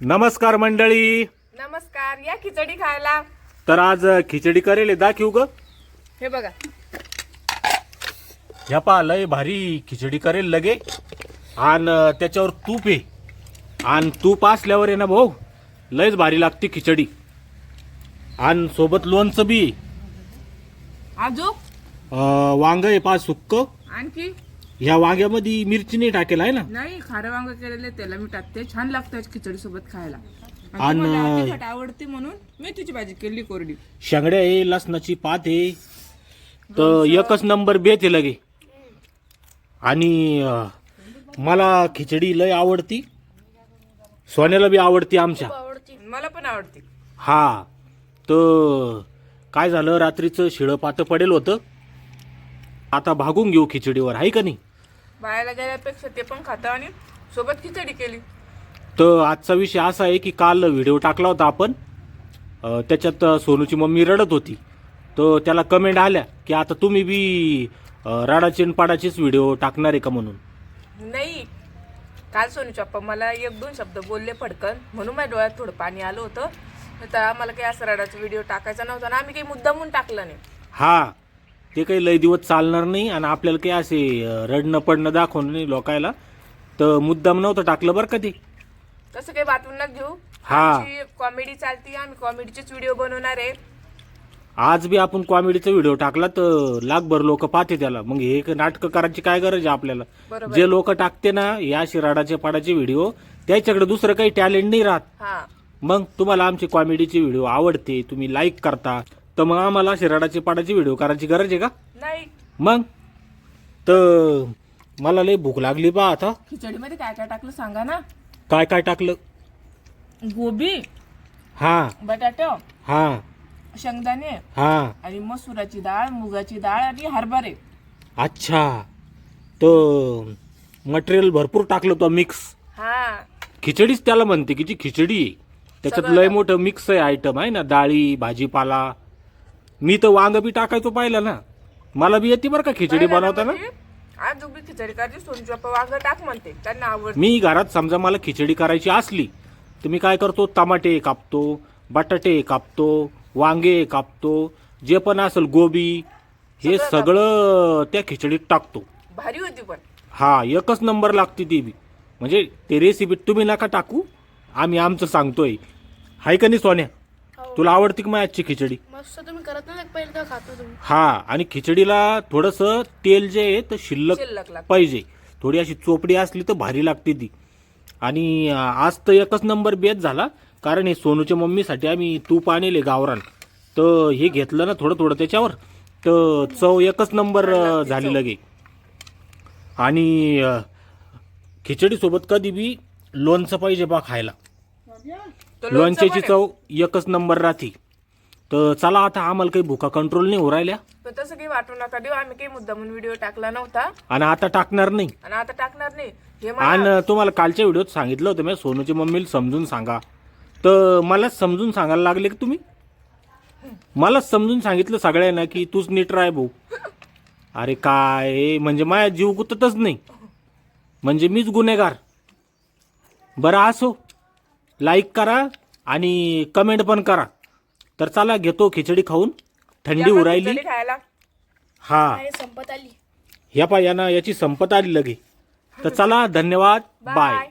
नमस्कार मंडळी. नमस्कार या खिचडी खायला. तर आज खिचडी करेल दाखवू ग. हे बघा. ह्या पा लय भारी खिचडी करेल लगे. आणि त्याच्यावर तूप आहे. आणि तूप असल्यावर आहे ना भाऊ लयच भारी लागते खिचडी. आणि सोबत लोणचं बी. आजो वांग आहे पा सुक्क. आणखी? ह्या वांग्यामध्ये मिरची नाही टाकेल आहे ना? नाही खारं वांग केलेले त्याला मी टाकते. छान लागतं खिचडी सोबत खायला. आणि आणि- तुम्हाला तिखट आवडते म्हणून मी तुझी भाजी केली कोरडी. शेंगड्या आहे लसणाची पात आहे. तर एकच नंबर बेत आहे लगे. आणि अं, मला खिचडी लय आवडती. सोन्याला बी आवडती आमच्या. मला पण आवडते. हा. तर काय झालं रात्रीचं शिळं पातं पडेल होतं. आता भागून घेऊ खिचडीवर आहे का नाही? बाहेर गेल्यापेक्षा ते पण खातं आणि सोबत खिचडी केली. तर आजचा विषय असा आहे की काल व्हिडिओ टाकला होता आपण. अं, त्याच्यात सोनूची मम्मी रडत होती. तर त्याला कमेंट आल्या की आता तुम्ही बी अं, रडाचे आणि पाडाचेच व्हिडिओ टाकणार आहे का म्हणून? नाही. काल सोनू चप्पा मला एक दोन शब्द बोलले फडकन म्हणून माझ्या डोळ्यात थोडं पाणी आलं होतं. तर आम्हाला काही असं रडाचा व्हिडिओ टाकायचा नव्हता ना आम्ही काही मुद्दामून टाकला नाही. हा ते काही लय दिवस चालणार नाही आणि आपल्याला काही असे रडणं पडणं दाखवणं नाही लोकायला. तर मुद्दाम नव्हतं टाकलं बरं का ते. तसं काही वाटून घेऊ हा. कॉमेडी चालती आम्ही कॉमेडीचेच व्हिडिओ बनवणार आहे. आज बी आपण कॉमेडीचा व्हिडिओ टाकला तर लाखभर लोक पाहते त्याला. मग हे नाटक करायची काय गरज आहे आपल्याला? बरोबर. जे लोक टाकते ना या शिराडाचे पाडाचे व्हिडिओ त्याच्याकडे दुसरं काही टॅलेंट नाही राहत. हा. मग तुम्हाला आमचे कॉमेडीचे व्हिडिओ आवडते तुम्ही लाईक करता. तर मग आम्हाला शिराडाचे पाडाचे व्हिडिओ करायची गरज आहे का? नाही. मग? तर मला लय भूक लागली बा आता. खिचडीमध्ये काय काय टाकलं सांगा ना. काय काय टाकलं? गोबी हा. बटाटा हा. शेंगदाणे हा. आणि मसुराची डाळ मुगाची डाळ आणि हरभरे. अच्छा. तर मटेरियल भरपूर टाकलं तो मिक्स हा. खिचडीच त्याला म्हणते की जी खिचडी आहे त्याच्यात लय मोठं मिक्स आहे आयटम आहे ना डाळी भाजीपाला मी तर वांग बी टाकायचो पाहिलं ना. मला बी येते बरं का खिचडी पाहिलं ना बनवताना. म्हणजे? आज उभी खिचडी करायची सोनची बाप्पा वांग टाक म्हणते. त्यांना आवडते. मी घरात समजा मला खिचडी करायची असली तर मी काय करतो? टमाटे कापतो बटाटे कापतो वांगे कापतो जे पण असेल गोबी हे सगळं सगळं त्या खिचडीत टाकतो. भारी होती पण. हा एकच नंबर लागते ती बी. म्हणजे ते रेसिपी तुम्ही नका टाकू आम्ही आमचं सांगतोय. हाय का नाही सोन्या? तुला आवडते की आजची खिचडी? मस्त तुम्ही करत नाही का? पहिले का खातो तुम्ही. हा आणि खिचडीला थोडंसं तेल जे आहे तर शिल्लक शिल्लक लागते. पाहिजे. थोडी अशी चोपडी असली तर भारी लागते ती. आणि अं, आज तर एकच नंबर बेत झाला. कारण हे सोनूच्या मम्मीसाठी आम्ही तूप आणले गावरान. तर हे घेतलं ना थोडं थोडं त्याच्यावर. तर चव एकच नंबर अं, झाली लगे. आणि अं, खिचडीसोबत कधी बी लोणचं पाहिजे बा खायला. लोणचं लोणच्याची पण आहे. चव एकच नंबर राहते. तर चला आता आम्हाला काही भुका कंट्रोल नाही हो राहिल्या. पण तसं काही वाटू नका देऊ. आम्ही काही मुद्दामून व्हिडिओ टाकला नव्हता. आणि आता टाकणार नाही. आणि आता टाकणार नाही. हे मला आणि तुम्हाला कालच्या व्हिडिओत सांगितलं होतं मी. सोनूची मम्मीला समजून सांगा. तर मला समजून सांगायला लागले की तुम्ही? मला समजून सांगितलं सगळ्यांना की तूच नीट राय भाऊ. अरे काय? म्हणजे माझ्या जीव गुततच नाही. म्हणजे मीच गुन्हेगार. बरं असो. लाईक करा आणि कमेंट पण करा. तर चला घेतो खिचडी खाऊन. थंडी उरायली. खायला. हा. काय संपत आली. ह्या पा याना याची संपत आली लगे. तर चला धन्यवाद. Bye bye